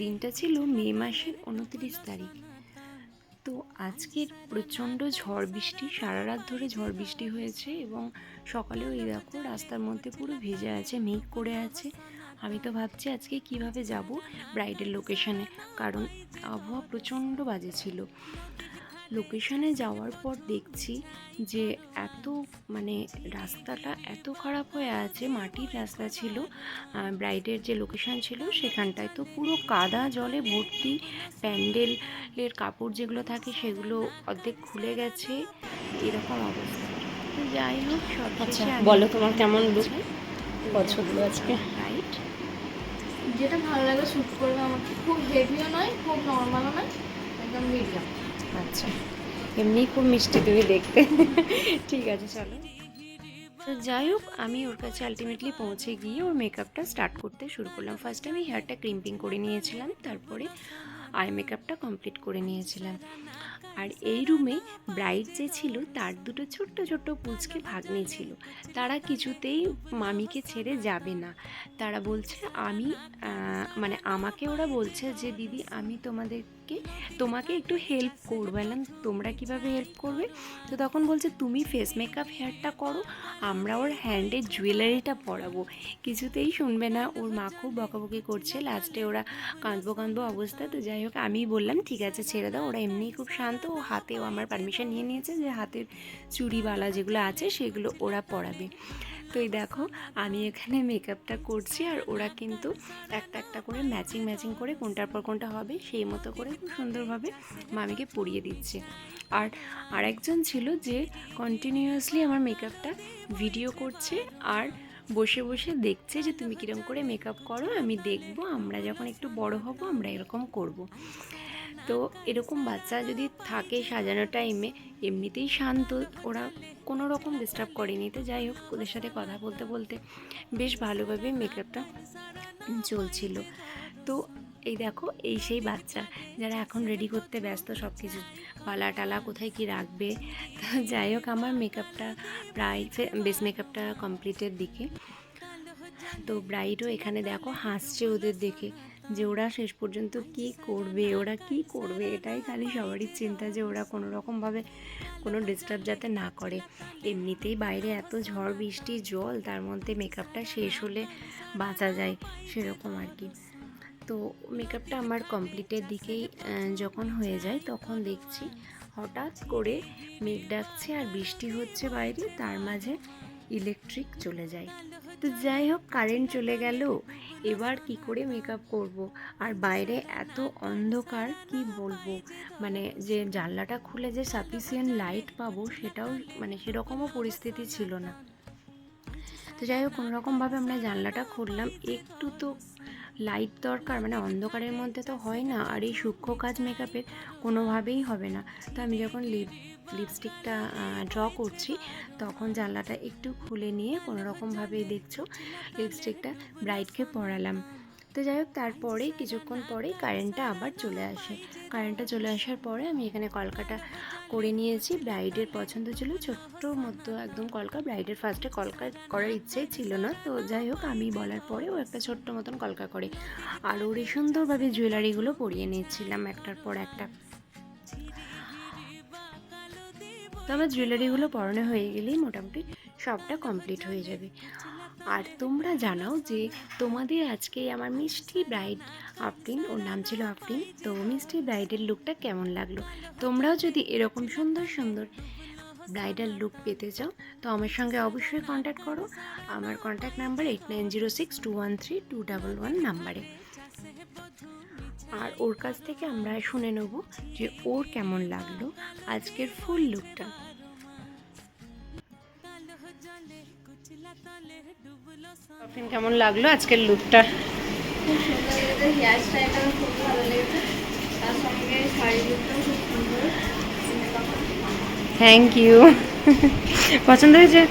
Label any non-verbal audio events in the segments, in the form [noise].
দিনটা ছিল মে মাসের উনত্রিশ তারিখ। তো আজকের প্রচণ্ড ঝড় বৃষ্টি, সারা রাত ধরে ঝড় বৃষ্টি হয়েছে এবং সকালেও এই দেখো রাস্তার মধ্যে পুরো ভেজে আছে, মেঘ করে আছে। আমি তো ভাবছি আজকে কীভাবে যাব ব্রাইডের লোকেশানে, কারণ আবহাওয়া প্রচণ্ড বাজে ছিল। লোকেশনে যাওয়ার পর দেখছি যে এত মানে রাস্তাটা এত খারাপ হয়ে আছে মাটির রাস্তা ছিল ব্রাইডের যে লোকেশান ছিল সেখানটায় তো পুরো কাদা জলে ভর্তি প্যান্ডেলের কাপড় যেগুলো থাকে সেগুলো অর্ধেক খুলে গেছে এরকম অবস্থা। তো যাই হোক সব আচ্ছা বলো তোমার কেমন লুক পছন্দ আজকে? রাইট যেটা ভালো লাগে শ্যুট করবে আমাকে। খুব হেভিও নয় খুব নর্মালও নয় একদম মিডিয়াম আচ্ছা। এমনি খুব মিষ্টি তুমি দেখতে। ঠিক আছে, চলো। তো যাই হোক, আমি ওর কাছে আলটিমেটলি পৌঁছে গিয়ে ওর মেকআপটা স্টার্ট করতে শুরু করলাম। ফার্স্ট আমি হেয়ারটা ক্রিম্পিং করে নিয়েছিলাম, তারপরে আই মেকআপটা কমপ্লিট করে নিয়েছিলাম। আর এই রুমে ব্রাইড যে ছিল, তার দুটো ছোট্ট ছোট্ট পুচকে ভাগ্নে ছিল। তারা কিছুতেই মামিকে ছেড়ে যাবে না। তারা বলছে, আমি মানে আমাকে ওরা বলছে যে, দিদি, আমি তোমাদেরকে তোমাকে একটু হেল্প করব। বললাম তোমরা কীভাবে হেল্প করবে? তো তখন বলছে, তুমি ফেস মেকআপ হেয়ারটা করো, আমরা ওর হ্যান্ডে জুয়েলারিটা পরাবো। কিছুতেই শুনবে না। ওর মা খুব বকাবকি করছে। লাস্টে ওরা কাঁদবো কাঁদবো অবস্থা। তো যাই হোক, আমি বললাম, ঠিক আছে, ছেড়ে দাও। ওরা এমনিই খুব শান্ত। ও হাতেও আমার পারমিশন নিয়ে নিয়েছে যে হাতের চুড়িবালা যেগুলো আছে, সেগুলো ওরা পরাবে। তো এই দেখো, আমি এখানে মেকআপটা করছি আর ওরা কিন্তু একটা একটা করে ম্যাচিং ম্যাচিং করে কোনটার পর কোনটা হবে সেই মতো করে খুব সুন্দরভাবে মামিকে পরিয়ে দিচ্ছে আর আরেকজন ছিল যে কন্টিনিউয়াসলি আমার মেকআপটা ভিডিও করছে আর বসে বসে দেখছে যে তুমি কীরকম করে মেকআপ করো, আমি দেখব, আমরা যখন একটু বড় হব, আমরা এরকম করব। তো এরকম বাচ্চা যদি থাকে সাজানো টাইমে এমনিতেই শান্ত, ওরা কোনো রকম ডিস্টার্ব করেনি। তো যাই হোক, ওদের সাথে কথা বলতে বলতে বেশ ভালোভাবে মেকআপটা চলছিল। তো এই দেখো, এই সেই বাচ্চা যারা এখন রেডি করতে ব্যস্ত সব কিছু পালা টালা কোথায় কি রাখবে? তো [laughs] যাই হোক, আমার মেকআপটা প্রায় বেস মেকআপটা কমপ্লিটের দিকে। তো ব্রাইডও এখানে দেখো, হাসছে ওদের দেখে। যে ওরা শেষ পর্যন্ত কি করবে, ওরা কি করবে, এটাই খালি সবারই চিন্তা যে ওরা কোনো রকমভাবে কোনো ডিস্টার্ব যাতে না করে। এমনিতেই বাইরে এত ঝড়, বৃষ্টি, জল, তার মধ্যে মেকআপটা শেষ হলে বাঁচা যায়, সেরকম আর কি। তো মেকআপটা আমার কমপ্লিটের দিকেই যখন হয়ে যায় তখন দেখছি, হঠাৎ করে মেঘ ডাকছে আর বৃষ্টি হচ্ছে বাইরে, তার মাঝে ইলেকট্রিক চলে যায়। তো যাই হোক কারেন্ট চলে গেল। এবার কি করে মেকআপ করব? আর বাইরে এত অন্ধকার, কি বলব? মানে যে জানলাটা খুলে যে সাফিসিয়েন্ট লাইট পাবো, সেটাও মানে সেরকমও পরিস্থিতি ছিল না। তো যাই হোক, কোনোরকমভাবে আমরা জানলাটা খুললাম। একটু তো লাইট দরকার মানে অন্ধকারের মধ্যে তো হয় না, আর এই সূক্ষ্ম কাজ মেকআপের কোনোভাবেই হবে না। তো আমি যখন লিপ লিপস্টিকটা ড্র করছি, তখন জানলাটা একটু খুলে নিয়ে কোনো রকমভাবে দেখছ লিপস্টিকটা ব্রাইটকে পরালাম। তো যাই হোক তারপরে কিছুক্ষণ পরেই কারেন্টটা আবার চলে আসে। কারেন্টটা চলে আসার পরে আমি এখানে কলকাটা করে নিয়েছি। ব্রাইডের পছন্দ ছিল, ছোট্ট মতো একদম কলকা। ব্রাইডের ফার্স্টে কলকা করার ইচ্ছেই ছিল না। তো যাই হোক, আমি বলার পরে ও একটা ছোট্ট মতন কলকা করে আর ওর এই সুন্দরভাবে জুয়েলারিগুলো পরিয়ে নিয়েছিলাম একটার পর একটা। তো আমার জুয়েলারিগুলো পরানো হয়ে গেলেই মোটামুটি সবটা কমপ্লিট হয়ে যাবে। আর তোমরা জানাও যে তোমাদের আজকে আমার মিষ্টি ব্রাইড আফরিন, ওর নাম ছিল আফরিন। তো মিষ্টি ব্রাইডের লুকটা কেমন লাগল? তোমরাও যদি এরকম সুন্দর সুন্দর ব্রাইডাল লুক পেতে চাও, তো আমার সঙ্গে অবশ্যই কন্ট্যাক্ট করো। আমার contact number eight nine zero six two one three two double one নাম্বারে। আর ওর কাছ থেকে আমরা শুনে নেব যে ওর কেমন লাগল আজকের ফুল লুকটা আফরিন, কেমন লাগল আজকের লুকটা? খুব সুন্দর লেগেছে হেয়ার স্টাইলটা খুব ভালো লেগেছে। তার সঙ্গে শাড়ি লুকটাও খুব সুন্দর। থ্যাংক ইউ পছন্দ হয়েছে?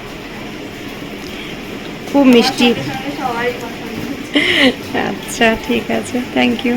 খুব মিষ্টি। আচ্ছা ঠিক আছে। Thank you